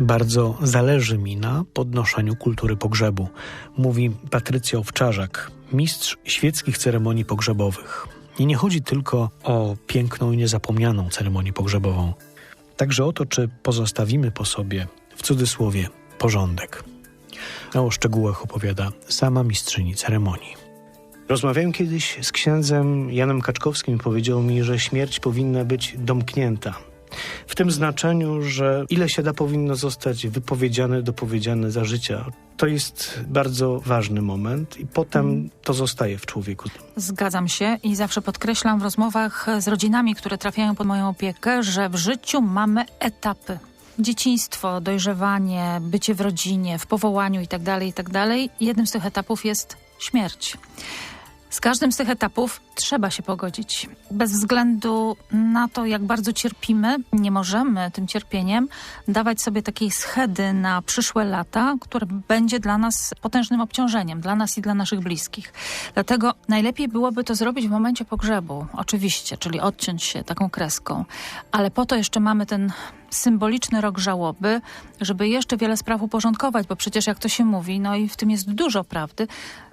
Bardzo zależy mi na podnoszeniu kultury pogrzebu, mówi Patrycja Owczarzak, mistrz świeckich ceremonii pogrzebowych. I nie chodzi tylko o piękną i niezapomnianą ceremonię pogrzebową, także o to, czy pozostawimy po sobie, w cudzysłowie, porządek. A o szczegółach opowiada sama mistrzyni ceremonii. Rozmawiałem kiedyś z księdzem Janem Kaczkowskim. Powiedział mi, że śmierć powinna być domknięta. W tym znaczeniu, że ile się da powinno zostać wypowiedziane, dopowiedziane za życia. To jest bardzo ważny moment i potem to zostaje w człowieku. Zgadzam się i zawsze podkreślam w rozmowach z rodzinami, które trafiają pod moją opiekę, że w życiu mamy etapy dzieciństwo, dojrzewanie, bycie w rodzinie, w powołaniu itd., tak itd. Tak Jednym z tych etapów jest śmierć. Z każdym z tych etapów trzeba się pogodzić. Bez względu na to, jak bardzo cierpimy, nie możemy tym cierpieniem dawać sobie takiej schedy na przyszłe lata, które będzie dla nas potężnym obciążeniem, dla nas i dla naszych bliskich. Dlatego najlepiej byłoby to zrobić w momencie pogrzebu, oczywiście, czyli odciąć się taką kreską. Ale po to jeszcze mamy ten symboliczny rok żałoby, żeby jeszcze wiele spraw uporządkować, bo przecież jak to się mówi, no i w tym jest dużo prawdy,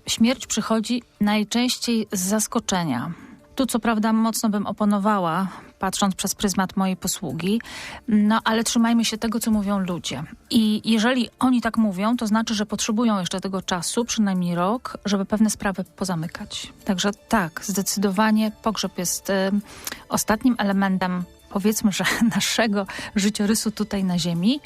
śmierć przychodzi najczęściej z zaskoczenia. Tu co prawda mocno bym oponowała, patrząc przez pryzmat mojej posługi, no ale trzymajmy się tego, co mówią ludzie. I jeżeli oni tak mówią, to znaczy, że potrzebują jeszcze tego czasu, przynajmniej rok, żeby pewne sprawy pozamykać. Także tak, zdecydowanie pogrzeb jest y, ostatnim elementem powiedzmy, że naszego życiorysu tutaj na ziemi,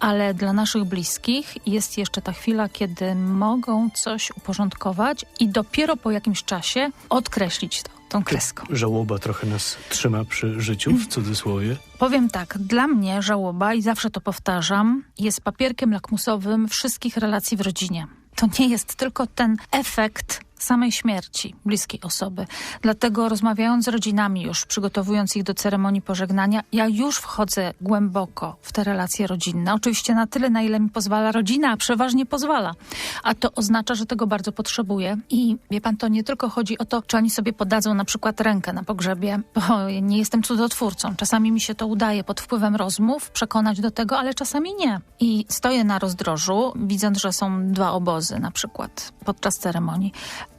ale dla naszych bliskich jest jeszcze ta chwila, kiedy mogą coś uporządkować i dopiero po jakimś czasie odkreślić to, tą kreską. Żałoba trochę nas trzyma przy życiu, w cudzysłowie. Powiem tak, dla mnie żałoba, i zawsze to powtarzam, jest papierkiem lakmusowym wszystkich relacji w rodzinie. To nie jest tylko ten efekt samej śmierci bliskiej osoby. Dlatego rozmawiając z rodzinami już, przygotowując ich do ceremonii pożegnania, ja już wchodzę głęboko w te relacje rodzinne. Oczywiście na tyle, na ile mi pozwala rodzina, a przeważnie pozwala. A to oznacza, że tego bardzo potrzebuję. I wie pan, to nie tylko chodzi o to, czy oni sobie podadzą na przykład rękę na pogrzebie, bo nie jestem cudotwórcą. Czasami mi się to udaje pod wpływem rozmów przekonać do tego, ale czasami nie. I stoję na rozdrożu, widząc, że są dwa obozy na przykład podczas ceremonii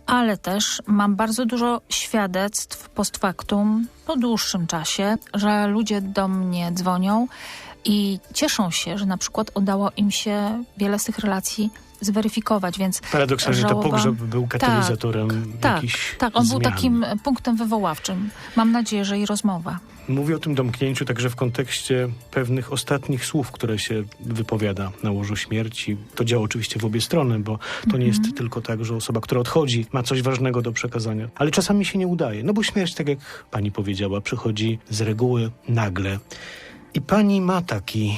ale też mam bardzo dużo świadectw post factum po dłuższym czasie, że ludzie do mnie dzwonią i cieszą się, że na przykład udało im się wiele z tych relacji zweryfikować, więc Paradoksalnie żałoba... to pogrzeb był katalizatorem tak, jakichś Tak, tak on zmian. był takim punktem wywoławczym. Mam nadzieję, że i rozmowa. Mówię o tym domknięciu także w kontekście pewnych ostatnich słów, które się wypowiada na łożu śmierci. To działa oczywiście w obie strony, bo to nie jest mhm. tylko tak, że osoba, która odchodzi, ma coś ważnego do przekazania. Ale czasami się nie udaje, no bo śmierć, tak jak pani powiedziała, przychodzi z reguły nagle. I pani ma taki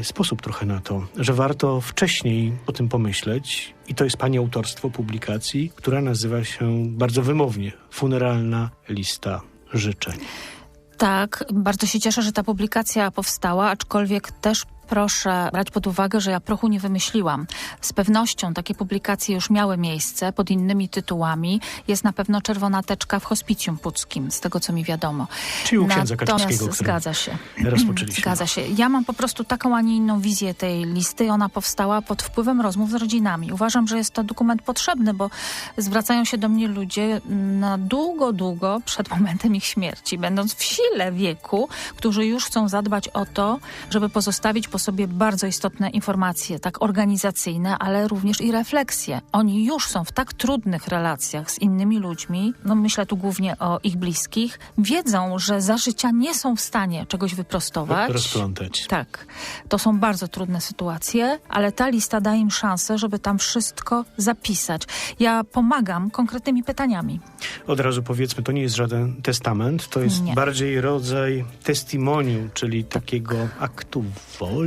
y, sposób trochę na to, że warto wcześniej o tym pomyśleć. I to jest pani autorstwo publikacji, która nazywa się bardzo wymownie Funeralna lista życzeń. Tak, bardzo się cieszę, że ta publikacja powstała, aczkolwiek też proszę brać pod uwagę, że ja prochu nie wymyśliłam. Z pewnością takie publikacje już miały miejsce pod innymi tytułami. Jest na pewno czerwona teczka w hospicjum puckim, z tego co mi wiadomo. Czyli u księdza Kaczyńskiego, zgadza się. rozpoczęliśmy. Zgadza się. Ja mam po prostu taką, a nie inną wizję tej listy i ona powstała pod wpływem rozmów z rodzinami. Uważam, że jest to dokument potrzebny, bo zwracają się do mnie ludzie na długo, długo przed momentem ich śmierci, będąc w sile wieku, którzy już chcą zadbać o to, żeby pozostawić po sobie bardzo istotne informacje, tak organizacyjne, ale również i refleksje. Oni już są w tak trudnych relacjach z innymi ludźmi, no myślę tu głównie o ich bliskich, wiedzą, że za życia nie są w stanie czegoś wyprostować. Rozplątać. Tak. To są bardzo trudne sytuacje, ale ta lista daje im szansę, żeby tam wszystko zapisać. Ja pomagam konkretnymi pytaniami. Od razu powiedzmy, to nie jest żaden testament, to jest nie. bardziej rodzaj testimonium, czyli takiego aktu woli,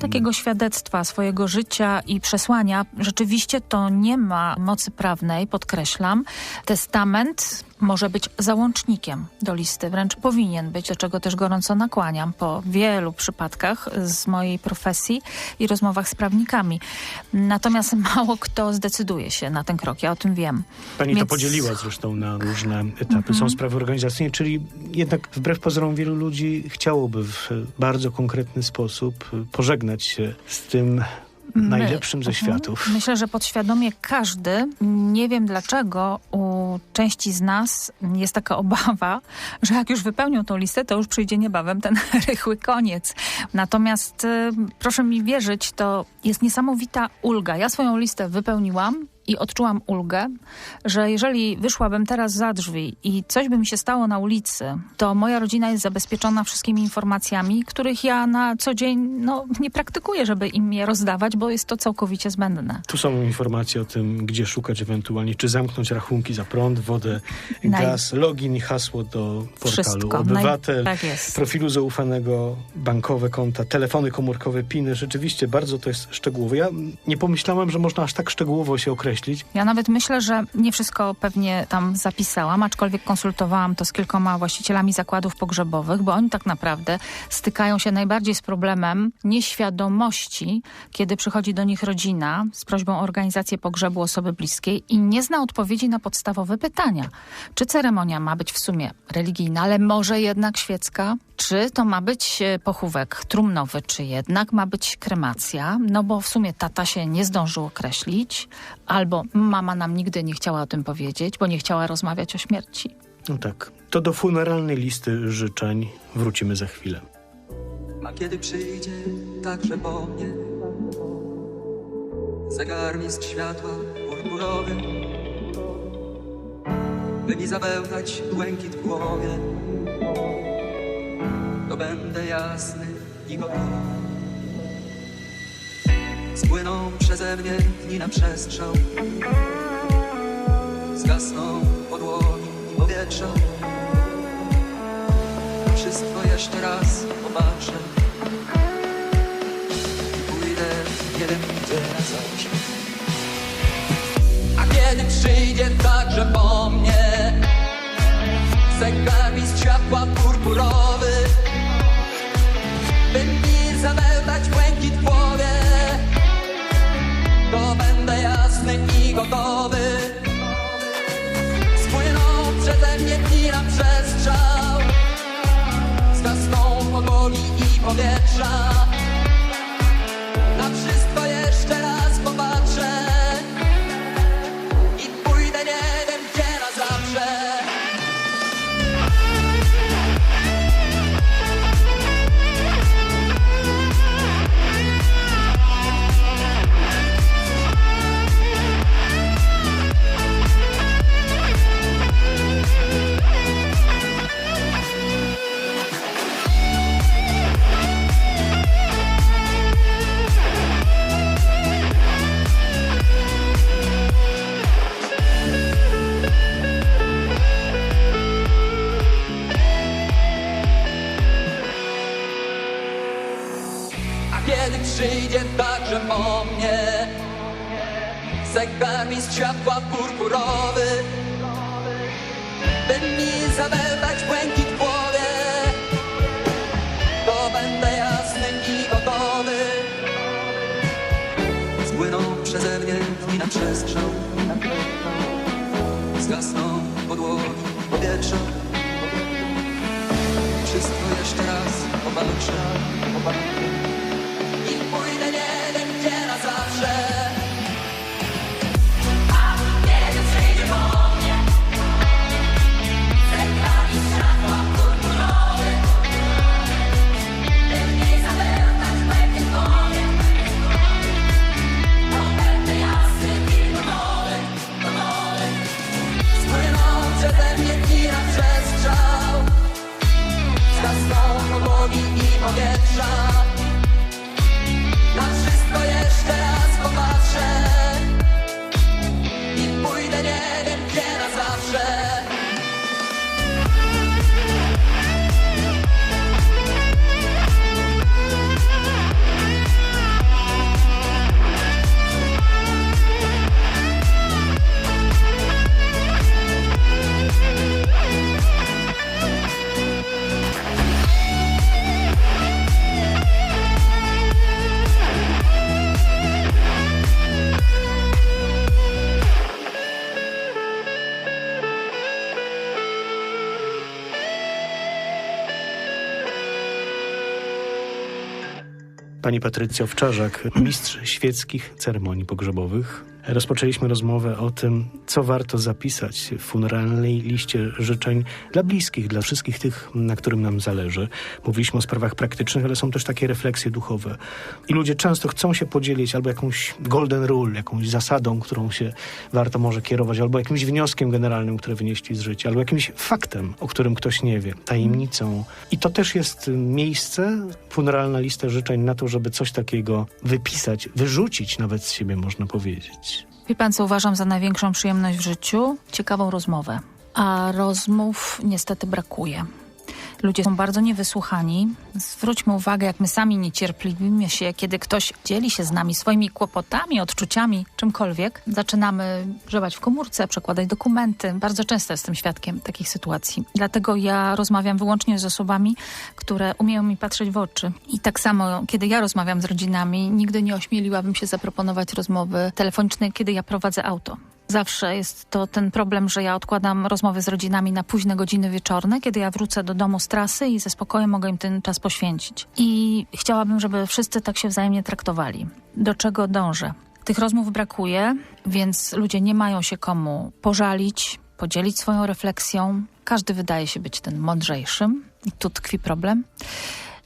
Takiego świadectwa swojego życia i przesłania. Rzeczywiście to nie ma mocy prawnej, podkreślam. Testament może być załącznikiem do listy, wręcz powinien być, do czego też gorąco nakłaniam po wielu przypadkach z mojej profesji i rozmowach z prawnikami. Natomiast mało kto zdecyduje się na ten krok, ja o tym wiem. Pani Więc... to podzieliła zresztą na różne etapy. Mhm. Są sprawy organizacyjne, czyli jednak wbrew pozorom wielu ludzi chciałoby w bardzo konkretny sposób pożegnać się z tym najlepszym ze mhm. światów. Myślę, że podświadomie każdy, nie wiem dlaczego, u części z nas jest taka obawa, że jak już wypełnią tą listę, to już przyjdzie niebawem ten rychły koniec. Natomiast y, proszę mi wierzyć, to jest niesamowita ulga. Ja swoją listę wypełniłam, i odczułam ulgę, że jeżeli wyszłabym teraz za drzwi i coś by mi się stało na ulicy, to moja rodzina jest zabezpieczona wszystkimi informacjami, których ja na co dzień no, nie praktykuję, żeby im je rozdawać, bo jest to całkowicie zbędne. Tu są informacje o tym, gdzie szukać ewentualnie, czy zamknąć rachunki za prąd, wodę, Naj... gaz, login i hasło do portalu Wszystko. Obywatel, Naj... tak profilu zaufanego, bankowe konta, telefony komórkowe, piny. Rzeczywiście bardzo to jest szczegółowe. Ja nie pomyślałam, że można aż tak szczegółowo się określić określić? Ja nawet myślę, że nie wszystko pewnie tam zapisałam, aczkolwiek konsultowałam to z kilkoma właścicielami zakładów pogrzebowych, bo oni tak naprawdę stykają się najbardziej z problemem nieświadomości, kiedy przychodzi do nich rodzina z prośbą o organizację pogrzebu osoby bliskiej i nie zna odpowiedzi na podstawowe pytania. Czy ceremonia ma być w sumie religijna, ale może jednak świecka? Czy to ma być e, pochówek trumnowy, czy jednak ma być kremacja? No bo w sumie tata się nie zdążył określić, albo mama nam nigdy nie chciała o tym powiedzieć, bo nie chciała rozmawiać o śmierci. No tak. To do funeralnej listy życzeń wrócimy za chwilę. A kiedy przyjdzie także po mnie zegarmistrz światła purpurowy, by mi zabełtać błękit w głowie to będę jasny i gotowy. Spłyną przeze mnie dni na przestrzał, zgasną podłogi i powietrza. Wszystko jeszcze raz popatrzę i pójdę, nie wiem gdzie na. A kiedy przyjdzie także po mnie zamełtać błękit w głowie To będę jasny i gotowy. Spłyną przeze mnie dni na przestrzał Zgasną podłogi i powietrza z światła purpurowy By mi zawełtać powietrza Pani Patrycja Owczarzak, mistrz świeckich ceremonii pogrzebowych. Rozpoczęliśmy rozmowę o tym, co warto zapisać w funeralnej liście życzeń dla bliskich, dla wszystkich tych, na którym nam zależy. Mówiliśmy o sprawach praktycznych, ale są też takie refleksje duchowe. I ludzie często chcą się podzielić albo jakąś golden rule, jakąś zasadą, którą się warto może kierować, albo jakimś wnioskiem generalnym, który wynieśli z życia, albo jakimś faktem, o którym ktoś nie wie, tajemnicą. I to też jest miejsce, funeralna lista życzeń na to, żeby coś takiego wypisać, wyrzucić nawet z siebie, można powiedzieć. Wie pan, co uważam za największą przyjemność w życiu? Ciekawą rozmowę. A rozmów niestety brakuje. Ludzie są bardzo niewysłuchani. Zwróćmy uwagę, jak my sami niecierpliwimy się, kiedy ktoś dzieli się z nami swoimi kłopotami, odczuciami, czymkolwiek. Zaczynamy grzebać w komórce, przekładać dokumenty. Bardzo często jestem świadkiem takich sytuacji. Dlatego ja rozmawiam wyłącznie z osobami, które umieją mi patrzeć w oczy. I tak samo, kiedy ja rozmawiam z rodzinami, nigdy nie ośmieliłabym się zaproponować rozmowy telefonicznej, kiedy ja prowadzę auto. Zawsze jest to ten problem, że ja odkładam rozmowy z rodzinami na późne godziny wieczorne, kiedy ja wrócę do domu z trasy i ze spokojem mogę im ten czas poświęcić. I chciałabym, żeby wszyscy tak się wzajemnie traktowali. Do czego dążę? Tych rozmów brakuje, więc ludzie nie mają się komu pożalić, podzielić swoją refleksją. Każdy wydaje się być ten mądrzejszym i tu tkwi problem.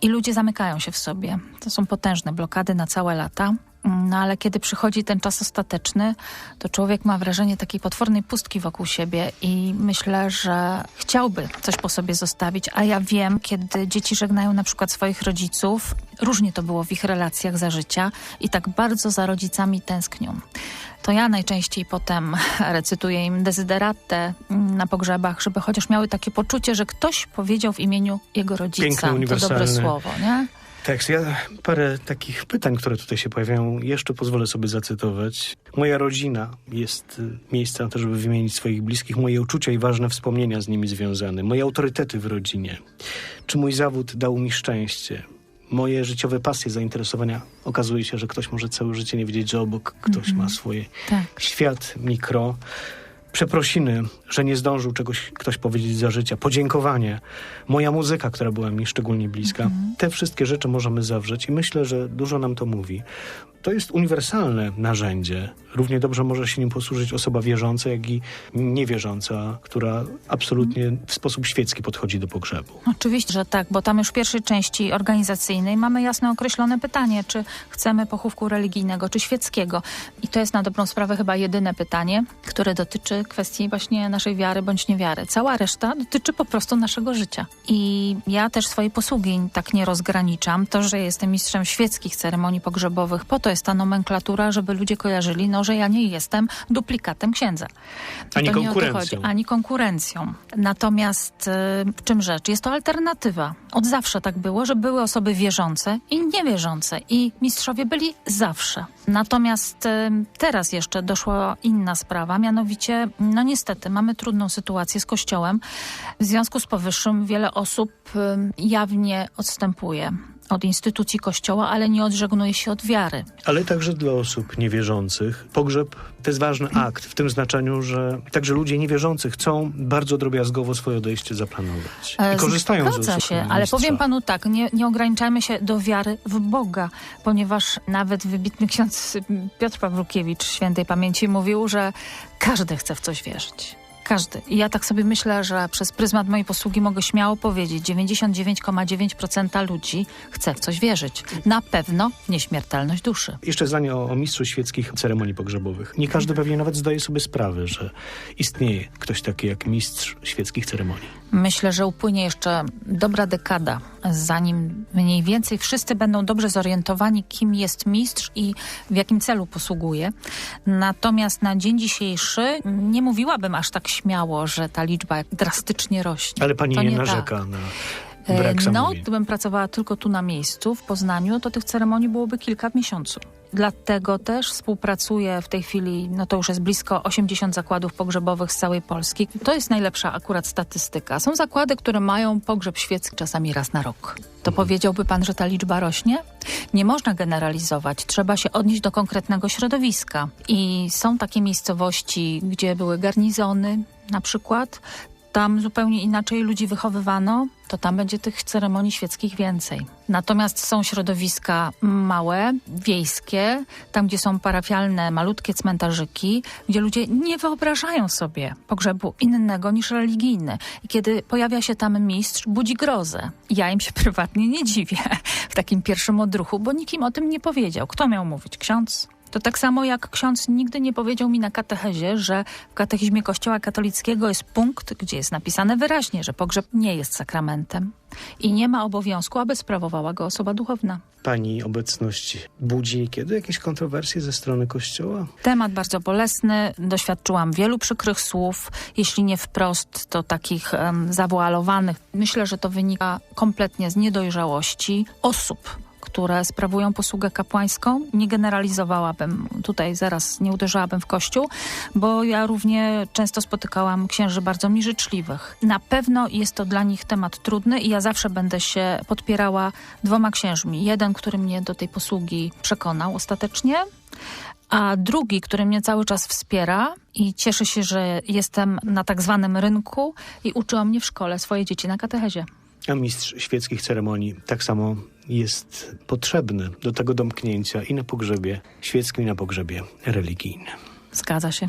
I ludzie zamykają się w sobie. To są potężne blokady na całe lata. No ale kiedy przychodzi ten czas ostateczny, to człowiek ma wrażenie takiej potwornej pustki wokół siebie i myślę, że chciałby coś po sobie zostawić, a ja wiem, kiedy dzieci żegnają na przykład swoich rodziców, różnie to było w ich relacjach za życia i tak bardzo za rodzicami tęsknią. To ja najczęściej potem recytuję im dezyderatę na pogrzebach, żeby chociaż miały takie poczucie, że ktoś powiedział w imieniu jego rodzica Piękne, to dobre słowo, nie? Tak, ja parę takich pytań, które tutaj się pojawiają, jeszcze pozwolę sobie zacytować. Moja rodzina jest y, miejscem na to, żeby wymienić swoich bliskich, moje uczucia i ważne wspomnienia z nimi związane, moje autorytety w rodzinie. Czy mój zawód dał mi szczęście? Moje życiowe pasje, zainteresowania. Okazuje się, że ktoś może całe życie nie wiedzieć, że obok ktoś ma swoje Tak. świat mikro. Przeprosiny, że nie zdążył czegoś ktoś powiedzieć za życia. Podziękowanie. Moja muzyka, która była mi szczególnie bliska. Te wszystkie rzeczy możemy zawrzeć i myślę, że dużo nam to mówi. To jest uniwersalne narzędzie. Równie dobrze może się nim posłużyć osoba wierząca, jak i niewierząca, która absolutnie w sposób świecki podchodzi do pogrzebu. Oczywiście, że tak, bo tam już w pierwszej części organizacyjnej mamy jasno określone pytanie, czy chcemy pochówku religijnego, czy świeckiego. I to jest na dobrą sprawę chyba jedyne pytanie, które dotyczy kwestii właśnie naszej wiary bądź niewiary. Cała reszta dotyczy po prostu naszego życia. I ja też swojej posługi tak nie rozgraniczam. To, że jestem mistrzem świeckich ceremonii pogrzebowych, po to jest ta nomenklatura, żeby ludzie kojarzyli, no, że ja nie jestem duplikatem księdza. I Ani to to konkurencją. ani konkurencją. Natomiast y, w czym rzecz? Jest to alternatywa. Od zawsze tak było, że były osoby wierzące i niewierzące i mistrzowie byli zawsze. Natomiast y, teraz jeszcze doszła inna sprawa, mianowicie, no niestety, mamy trudną sytuację z Kościołem. W związku z powyższym wiele osób jawnie odstępuje od instytucji Kościoła, ale nie odżegnuje się od wiary. Ale także dla osób niewierzących. Pogrzeb to jest ważny akt w tym znaczeniu, że także ludzie niewierzący chcą bardzo drobiazgowo swoje odejście zaplanować. I E, korzystają Zgadza usług się, ale powiem panu tak, nie, nie ograniczajmy się do wiary w Boga, ponieważ nawet wybitny ksiądz Piotr Pawlukiewicz świętej pamięci mówił, że każdy chce w coś wierzyć. Każdy. I ja tak sobie myślę, że przez pryzmat mojej posługi mogę śmiało powiedzieć, 99,9% ludzi chce w coś wierzyć. Na pewno w nieśmiertelność duszy. Jeszcze zdanie o, o mistrzu świeckich ceremonii pogrzebowych. Nie każdy pewnie nawet zdaje sobie sprawę, że istnieje ktoś taki jak mistrz świeckich ceremonii. Myślę, że upłynie jeszcze dobra dekada, zanim mniej więcej wszyscy będą dobrze zorientowani, kim jest mistrz i w jakim celu posługuje. Natomiast na dzień dzisiejszy nie mówiłabym aż tak śmiało, że ta liczba drastycznie rośnie. Ale pani To nie, nie narzeka na E, brak No, gdybym pracowała tylko tu na miejscu, w Poznaniu, to tych ceremonii byłoby kilka w miesiącu. Dlatego też współpracuję w tej chwili, no to już jest blisko 80 zakładów pogrzebowych z całej Polski. To jest najlepsza akurat statystyka. Są zakłady, które mają pogrzeb świecki czasami raz na rok. To powiedziałby pan, że ta liczba rośnie? Nie można generalizować. Trzeba się odnieść do konkretnego środowiska. I są takie miejscowości, gdzie były garnizony na przykład. Tam zupełnie inaczej ludzi wychowywano, to tam będzie tych ceremonii świeckich więcej. Natomiast są środowiska małe, wiejskie, tam gdzie są parafialne, malutkie cmentarzyki, gdzie ludzie nie wyobrażają sobie pogrzebu innego niż religijny. I kiedy pojawia się tam mistrz, budzi grozę. Ja im się prywatnie nie dziwię w takim pierwszym odruchu, bo nikim o tym nie powiedział. Kto miał mówić? Ksiądz? To tak samo jak ksiądz nigdy nie powiedział mi na katechezie, że w katechizmie Kościoła katolickiego jest punkt, gdzie jest napisane wyraźnie, że pogrzeb nie jest sakramentem i nie ma obowiązku, aby sprawowała go osoba duchowna. Pani obecność budzi niekiedy jakieś kontrowersje ze strony Kościoła? Temat bardzo bolesny, doświadczyłam wielu przykrych słów, jeśli nie wprost, to takich um, zawoalowanych. Myślę, że to wynika kompletnie z niedojrzałości osób, które sprawują posługę kapłańską. Nie generalizowałabym tutaj, zaraz nie uderzałabym w kościół, bo ja równie często spotykałam księży bardzo mi życzliwych. Na pewno jest to dla nich temat trudny i ja zawsze będę się podpierała dwoma księżmi. Jeden, który mnie do tej posługi przekonał ostatecznie, a drugi, który mnie cały czas wspiera i cieszy się, że jestem na tak zwanym rynku i uczyła mnie w szkole swoje dzieci na katechezie. A mistrz świeckich ceremonii tak samo jest potrzebny do tego domknięcia i na pogrzebie świeckim, i na pogrzebie religijnym. Zgadza się.